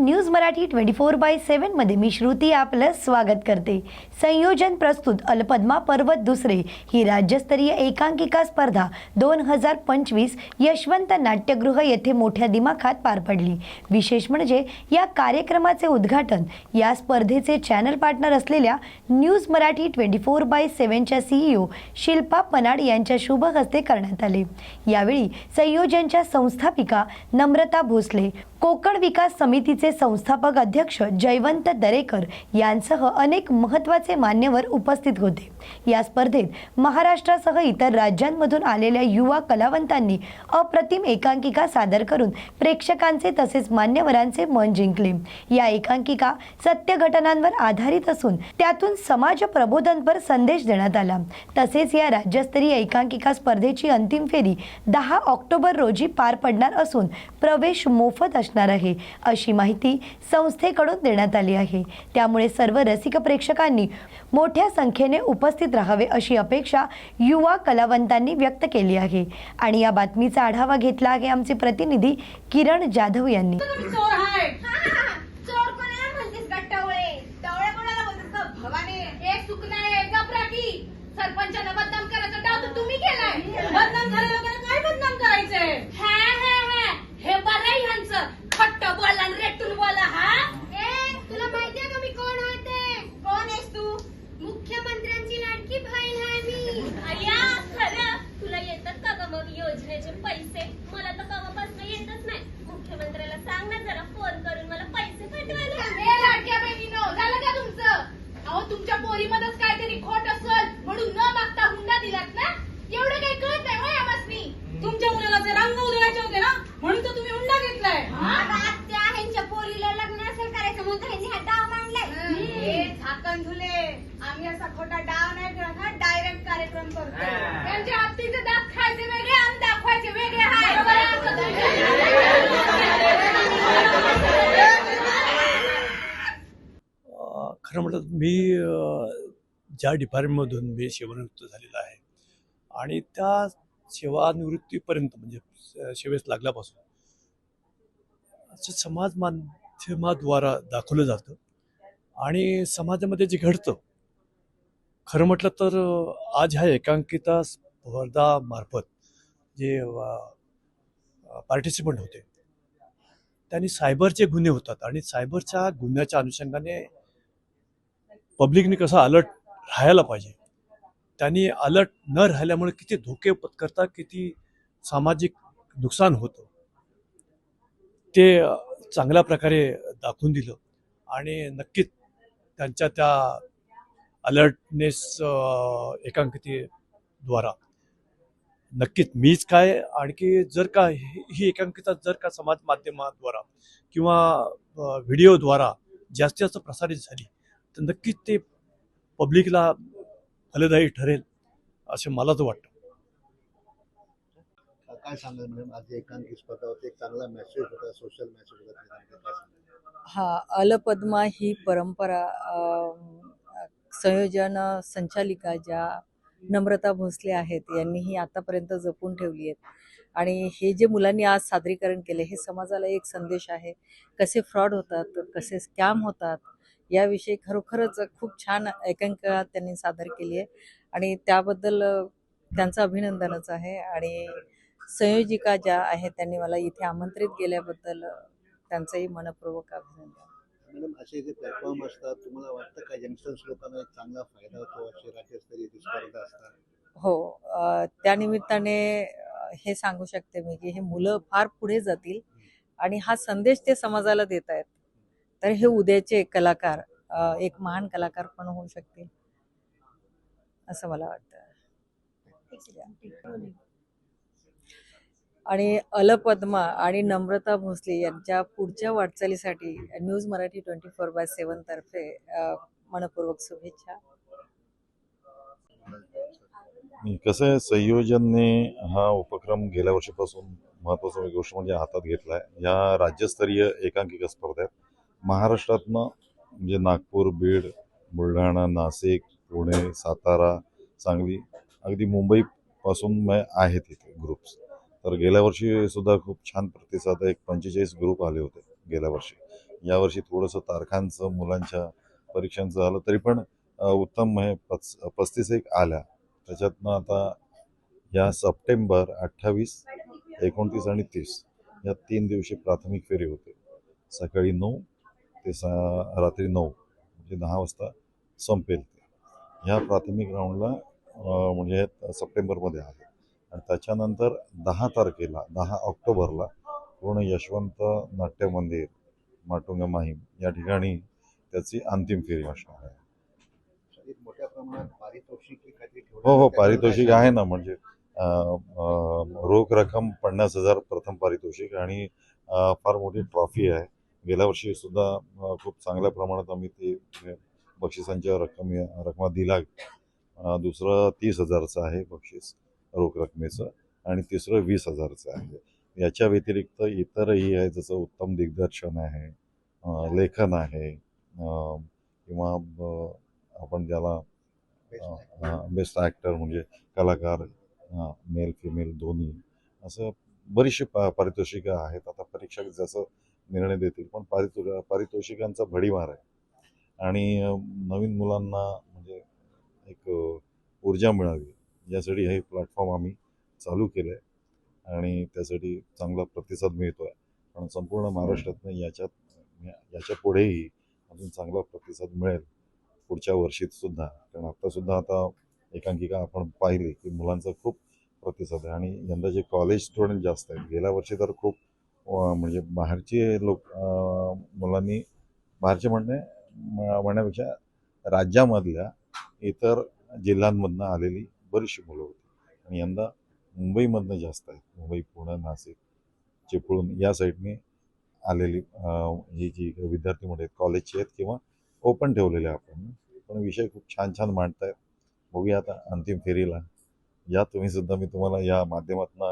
News Marathi twenty four by सेवनमध्ये मी श्रुती आपलं स्वागत करते. संयोजन प्रस्तुत अल्पद्मा पर्वत दुसरे ही राज्यस्तरीय एकांकिका स्पर्धा दोन हजार पंचवीस यशवंत नाट्यगृह येथे मोठ्या दिमाखात पार पडली. विशेष म्हणजे या कार्यक्रमाचे उद्घाटन या स्पर्धेचे चॅनल पार्टनर असलेल्या news Marathi twenty four by सेवनच्या CEO Shilpa Panad यांच्या शुभ हस्ते करण्यात आले. यावेळी संयोजनच्या संस्थापिका नम्रता भोसले कोकण विकास समितीचे संस्थापक अध्यक्ष जयवंत दरेकर यांसह अनेक महत्त्वाचे मान्यवर उपस्थित होते. या स्पर्धेत महाराष्ट्रासह इतर राज्यांमधून आलेल्या युवा कलावंतांनी अप्रतिम एकांकिका सादर करून प्रेक्षकांचे तसेच मान्यवरांचे मन जिंकले. या एकांकिका सत्य घटनांवर आधारित असून त्यातून समाज प्रबोधनपर संदेश देण्यात आला. तसेच या राज्यस्तरीय एकांकिका स्पर्धेची अंतिम फेरी दहा ऑक्टोबर रोजी पार पडणार असून प्रवेश मोफत असणार आहे अशी माहिती संस्थेकडून देण्यात आली आहे. त्यामुळे सर्व रसिक प्रेक्षकांनी मोठ्या संख्येने उपस्थित राहावे अशी अपेक्षा युवा कलावंतांनी व्यक्त केली आहे. आणि या बातमीचा आढावा घेतला आहे आमचे प्रतिनिधी किरण जाधव यांनी चोर आहे चोर कोणाला म्हणतेस का टवळे टवळे कोणाला म्हणतेस का भवाने एक सुकणारे गपराकी सरपंचाला बदनाम करायचा डाव तर तुम्ही केलाय बदनाम झाले वगैरे काय बदनाम करायचंय हा हा हा हे बरं आहे ह्यांचं खट्ट बोला आणि रेटून बोला हा ए तुला माहितीये का मी कोण होते कोण आहेस तू मुख्यमंत्र्यांची लाडकी बहीण आहे मी अय्या खरं तुला येतात का ग मग योजनेचे पैसे मला तर कवापासून येतच नाही मुख्यमंत्र्याला सांग ना जरा फोन करून मला पैसे पाठवायला हे लाडक्या बहिणीनो झालं का तुमचं अहो तुमच्या पोरीमध्येच काहीतरी खोट असल म्हणून न मागता हुंडा दिलात ना एवढं काही कळत नाही होय आमासनी तुमच्या मुलाला जे रंग उधळायचे होते ना म्हणून तर तुम्ही हुंडा घेतलाय आता आत्या ह्यांच्या पोरीला लग्न असेल करायचं म्हणून ह्यांनी हा डाव मांडलाय हे झाकण झुले आम्ही असा खोटा डाव नाही करत हा डायरेक्ट कार्यक्रम करतो त्यांच्या हत्तीचे दात खायचे वेगळे आणि दाखवायचे वेगळे खरं म्हटलं मी ज्या डिपार्टमेंटमधून मी सेवानिवृत्त झालेला आहे आणि त्या सेवानिवृत्तीपर्यंत म्हणजे सेवेस लागल्यापासून असं समाज माध्यमाद्वारा दाखवलं जातं आणि समाजामध्ये जे घडतं खरं म्हटलं तर आज ह्या एकांकिता स्पर्धामार्फत जे पार्टिसिपंट होते त्यांनी सायबरचे गुन्हे होतात आणि सायबरच्या गुन्ह्याच्या अनुषंगाने पब्लिकने कसं अलर्ट राहायला पाहिजे. त्यांनी अलर्ट न राहिल्यामुळे किती धोके पत्करता किती सामाजिक नुकसान होतं ते चांगल्या प्रकारे दाखवून दिलं. आणि नक्कीच त्यांच्या त्या अलर्टनेस एकांकितेद्वारा नक्कीच मीच काय आणखी जर का ही ही एकांकिता जर का समाज माध्यमाद्वारा किंवा व्हिडिओद्वारा जास्तीत जास्त प्रसारित झाली तर नक्कीच ते पब्लिकला फलदायी ठरेल असे मला तर वाटतं काय सांगाल मॅडम? आज एकांकी स्पर्धा होती एक चांगला मेसेज होता सोशल मेसेज होता? हा अलपद्मा ही परंपरा संयोजन संचालिका ज्या नम्रता भोसले आहेत यांनी ही आतापर्यंत जपून ठेवली आहेत. आणि हे जे मुलांनी आज सादरीकरण केले हे समाजाला एक संदेश आहे. कसे फ्रॉड होतात कसे स्कॅम होतात याविषयी खरोखरच खूप छान एकांकिका त्यांनी सादर केली आहे. आणि त्याबद्दल त्यांचं अभिनंदनच आहे. आणि संयोजिका ज्या आहेत त्यांनी मला इथे आमंत्रित केल्याबद्दल त्यांचंही मनपूर्वक अभिनंदन. मॅडम असे जे प्लॅटफॉर्म असतात तुम्हाला वाटतं का यंगस्टर्स लोकांना एक चांगला फायदा होतो? असे राज्यस्तरीय जी स्पर्धा असतात. हो अ, त्यानिमित्ताने अ, हे सांगू शकते मी की हे मुलं फार पुढे जातील आणि हा संदेश ते समाजाला देत आहेत. तर हे उद्याचे कलाकार एक महान कलाकार पण होऊ शकतील असं मला वाटतं. आणि अलपद्मा आणि नम्रता भोसले यांच्या पुढच्या वाटचालीसाठी news Marathi twenty four by सेवनतर्फे मनपूर्वक शुभेच्छा. कसं आहे संयोजनने हा उपक्रम गेल्या वर्षीपासून महत्त्वाचा एक गोष्ट म्हणजे हातात घेतला आहे या राज्यस्तरीय एकांकिका स्पर्धेत महाराष्ट्रातनं म्हणजे नागपूर बीड बुलढाणा नाशिक पुणे सातारा सांगली अगदी मुंबईपासून म- आहेत इथे ग्रुप्स तर गेल्या वर्षी सुद्धा खूप छान प्रतिसाद एक पंचेचाळीस ग्रुप आले होते गेल्या वर्षी. यावर्षी थोडंसं तारखांचं मुलांच्या परीक्षांचं झालं तरी पण उत्तम हे पच पस्तीस एक आल्या. त्याच्यातनं आता या सप्टेंबर अठ्ठावीस एकोणतीस आणि तीस या तीन दिवशी प्राथमिक फेरी होते. सकाळी नऊ ते सा रात्री नऊ म्हणजे दहा वाजता संपेल ते. ह्या प्राथमिक राऊंडला म्हणजे सप्टेंबरमध्ये आहे आणि त्याच्यानंतर दहा तारखेला दहा ऑक्टोबरला पूर्ण यशवंत नाट्य मंदिर माटुंगा माहीम या ठिकाणी त्याची अंतिम फेरी असणार आहे. हे हो. पारितोषिक आहे ना म्हणजे रोख रक्कम पन्नास हजार प्रथम पारितोषिक आणि फार मोठी ट्रॉफी आहे. गेल्या वर्षी सुद्धा खूप चांगल्या प्रमाणात आम्ही ते बक्षिसांच्या रक्कम रकमा दिला. दुसरं तीस हजारचं आहे बक्षीस. रोख रकमेचं आणि तिसरं वीस हजारचं आहे. याच्या व्यतिरिक्त इतरही आहे जसं उत्तम दिग्दर्शन आहे लेखन आहे किंवा आपण ज्याला बेस्ट ॲक्टर म्हणजे कलाकार मेल फिमेल दोन्ही असं बरीचशी पा पारितोषिकं आहेत. आता परीक्षक जसं निर्णय देतील पण पारितो पारितोषिकांचा भडीमार आहे. आणि नवीन मुलांना म्हणजे एक ऊर्जा मिळावी. यासाठी हे प्लॅटफॉर्म आम्ही चालू केलं आहे आणि त्यासाठी चांगला प्रतिसाद मिळतो आहे पण संपूर्ण महाराष्ट्रातनं याच्यात याच्या पुढेही अजून चांगला प्रतिसाद मिळेल. पुढच्या वर्षीत सुद्धा. कारण आत्तासुद्धा आता एकांकिका आपण पाहिली की मुलांचा खूप प्रतिसाद आहे. आणि यंदाचे कॉलेज स्टुडंट जास्त आहेत गेल्या वर्षी तर खूप म्हणजे बाहेरचे लोक मुलांनी बाहेरचे म्हणणे म- म्हणण्यापेक्षा राज्यामधल्या इतर जिल्ह्यांमधनं आलेली बरीचशी मुलं होती. आणि यंदा मुंबईमधनं जास्त आहेत. मुंबई पुणे नाशिक चिपळूण या साईडने आलेली ही जी विद्यार्थी मंडळी आहेत कॉलेजची आहेत किंवा ओपन ठेवलेले आपण. पण विषय खूप छान छान मांडतायत. बघूया आता अंतिम फेरीला. या तुम्ही सुद्धा मी तुम्हाला या माध्यमातून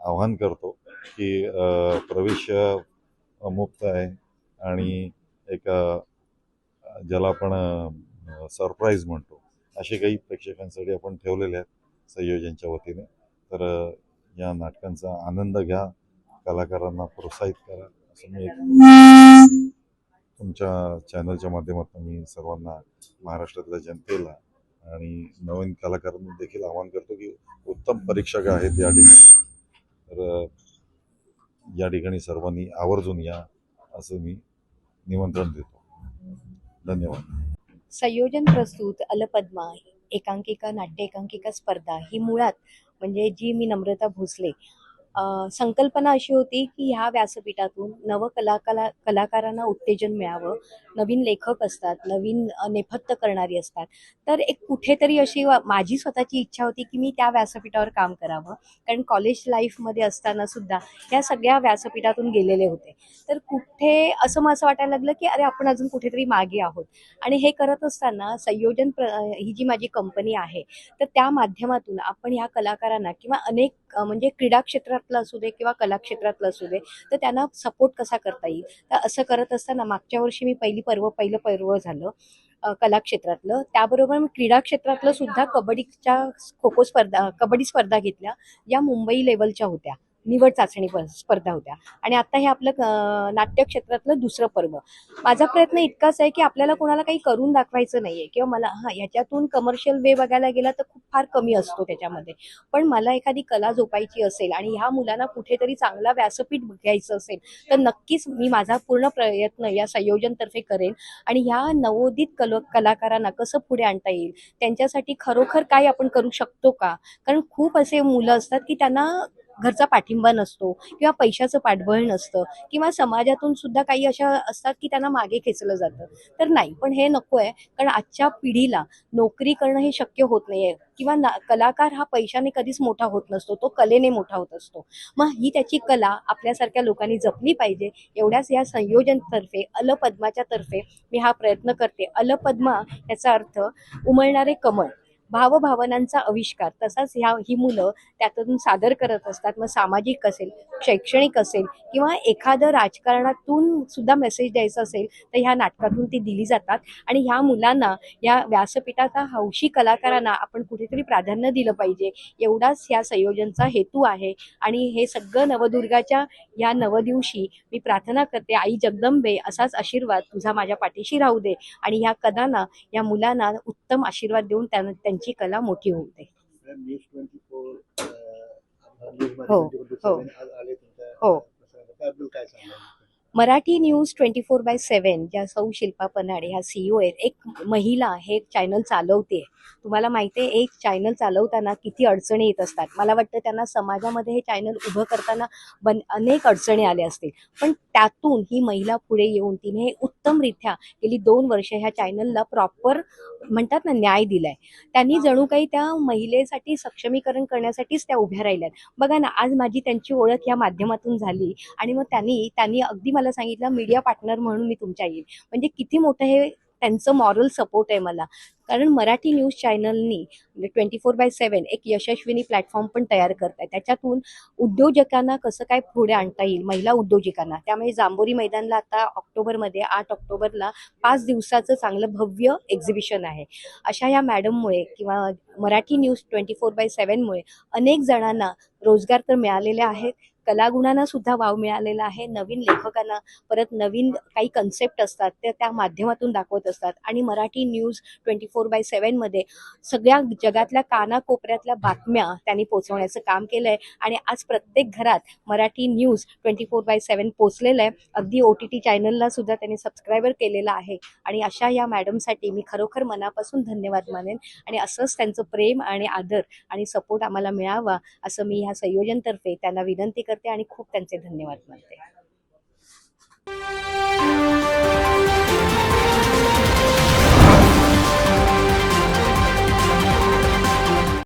आव्हान करतो की प्रवेश मुक्त आहे आणि एक ज्याला आपण सरप्राईज म्हणतो. असे काही प्रेक्षकांसाठी आपण ठेवलेले आहेत संयोजनच्या वतीने. तर या नाटकांचा आनंद घ्या कलाकारांना प्रोत्साहित करा. असं मी तुमच्या चॅनलच्या माध्यमातून मी सर्वांना महाराष्ट्रातल्या जनतेला आणि नवीन कलाकारांना देखील आवाहन करतो की उत्तम परीक्षक आहेत या ठिकाणी. तर या ठिकाणी सर्वांनी आवर्जून या असं मी निमंत्रण देतो. धन्यवाद. संयोजन प्रस्तुत अलपद्मा एकांकिका नाट्य एकांकिका स्पर्धा ही मुळात म्हणजे जी मी नम्रता भोसले संकल्पना अशी होती की ह्या व्यासपीठातून नव कला कलाकारांना उत्तेजन मिळावं. नवीन लेखक असतात नवीन नेपथ्य करणारी असतात. तर एक कुठेतरी अशी माझी स्वतःची इच्छा होती की मी त्या व्यासपीठावर काम करावं. कारण कॉलेज लाईफमध्ये असताना सुद्धा ह्या सगळ्या व्यासपीठातून गेलेले होते. तर कुठे असं मला असं वाटायला लागलं की अरे आपण अजून कुठेतरी मागे आहोत. आणि हे करत असताना संयोजन प्र ही जी माझी कंपनी आहे तर त्या माध्यमातून आपण ह्या कलाकारांना किंवा अनेक म्हणजे क्रीडा क्षेत्रात क्षेत्रातलं असू दे किंवा कला क्षेत्रातलं असू दे तर त्यांना सपोर्ट कसा करता येईल? तर असं करत असताना मागच्या वर्षी मी पहिली पर्व पहिलं पर्व झालं कलाक्षेत्रातलं. त्याबरोबर मी क्रीडा क्षेत्रातलं सुद्धा कबड्डीच्या खो खो स्पर्धा कबड्डी स्पर्धा घेतल्या या मुंबई लेवलच्या होत्या. निवड चाचणी प- स्पर्धा होत्या. आणि आता हे आपलं नाट्य क्षेत्रातलं दुसरं पर्व. माझा प्रयत्न इतकाच आहे की आपल्याला कोणाला काही करून दाखवायचं नाहीये. किंवा मला हां ह्याच्यातून कमर्शियल वे बघायला गेला तर खूप फार कमी असतो त्याच्यामध्ये. पण मला एखादी कला जोपायची असेल आणि ह्या मुलांना कुठेतरी चांगला व्यासपीठ घ्यायचं असेल तर नक्कीच मी माझा पूर्ण प्रयत्न या संयोजनतर्फे करेन. आणि ह्या नवोदित कल कलाकारांना कसं पुढे आणता येईल? त्यांच्यासाठी खरोखर काय आपण करू शकतो का? कारण खूप असे मुलं असतात की त्यांना घरचा पाठिंबा नसतो किंवा पैशाचं पाठबळ नसतं किंवा समाजातून सुद्धा काही अशा असतात की त्यांना मागे खेचलं जातं. तर नाही पण हे नको आहे कारण आजच्या पिढीला नोकरी करणं हे शक्य होत नाही आहे किंवा ना कलाकार हा पैशाने कधीच मोठा होत नसतो तो कलेने मोठा होत असतो. मग ही त्याची कला आपल्यासारख्या लोकांनी जपली पाहिजे एवढ्याच या संयोजनतर्फे अलपद्माच्या तर्फे मी हा प्रयत्न करते. अलपद्मा याचा अर्थ उमळणारे कमळ. भावभावनांचा आविष्कार. तसाच ह्या ही मुलं त्यातून सादर करत असतात. मग सामाजिक असेल शैक्षणिक असेल किंवा एखादं राजकारणातून सुद्धा मेसेज द्यायचा असेल तर ह्या नाटकातून ती दिली जातात. आणि ह्या मुलांना या व्यासपीठाचा हौशी कलाकारांना आपण कुठेतरी प्राधान्य दिलं पाहिजे. एवढाच ह्या संयोजनचा हेतू आहे. आणि हे सगळं नवदुर्गाच्या या नवदिवशी मी प्रार्थना करते. आई जगदंबे असाच आशीर्वाद तुझा माझ्या पाठीशी राहू दे. आणि ह्या कदांना या मुलांना उत्तम आशीर्वाद देऊन त्यांना त्यांची कला मोठी होऊ दे न्यूज हो, हो. हो. Marathi news twenty four by seven ज्या सौ शिल्पा पन्हाडे ह्या सीईओ आहेत एक महिला हे एक चॅनल चालवते. तुम्हाला माहिती आहे एक चॅनल चालवताना किती अडचणी येत असतात. मला वाटतं त्यांना समाजामध्ये हे चॅनल उभं करताना बन अनेक अडचणी आल्या असतील. पण त्यातून ही महिला पुढे येऊन तिने हे उत्तमरित्या गेली दोन वर्ष ह्या चॅनलला प्रॉपर म्हणतात ना न्याय दिलाय. त्यांनी जणू काही त्या महिलेसाठी सक्षमीकरण करण्यासाठीच त्या उभ्या राहिल्यात. बघा ना आज माझी त्यांची ओळख या माध्यमातून झाली आणि मग त्यांनी त्यांनी अगदी मला सांगितलं मीडिया पार्टनर म्हणून मी तुमच्या येईल. म्हणजे किती मोठं हे त्यांचं मॉरल सपोर्ट आहे मला. कारण मराठी न्यूज चॅनलनी म्हणजे ट्वेंटी फोर बाय सेवन एक यशस्विनी प्लॅटफॉर्म पण तयार करत आहे त्याच्यातून उद्योजकांना कसं काय पुढे आणता येईल? महिला उद्योजकांना. त्यामुळे जांभोरी मैदानला आता ऑक्टोबरमध्ये आठ ऑक्टोबरला पाच दिवसाचं चांगलं भव्य एक्झिबिशन आहे. अशा या मॅडममुळे किंवा Marathi news twenty four by सेवनमुळे अनेक जणांना रोजगार तर मिळालेले आहेत. कलागुणांना सुद्धा वाव मिळालेला आहे. नवीन लेखकांना परत नवीन काही कन्सेप्ट असतात ते त्या माध्यमातून दाखवत असतात. आणि Marathi news twenty four by सेवनमध्ये सगळ्या जगातल्या कानाकोपऱ्यातल्या बातम्या त्यांनी पोचवण्याचं काम केलं आहे आणि आज प्रत्येक घरात Marathi news twenty four by seven पोचलेलं आहे. अगदी ओ टी टी चॅनलला सुद्धा त्यांनी सबस्क्रायबर केलेलं आहे. आणि अशा या मॅडमसाठी मी खरोखर मनापासून धन्यवाद मानेन. आणि असंच त्यांचं प्रेम आणि आदर आणि सपोर्ट आम्हाला मिळावा असं मी ह्या संयोजनतर्फे त्यांना विनंती करते आणि खूप त्यांचे धन्यवाद मानते.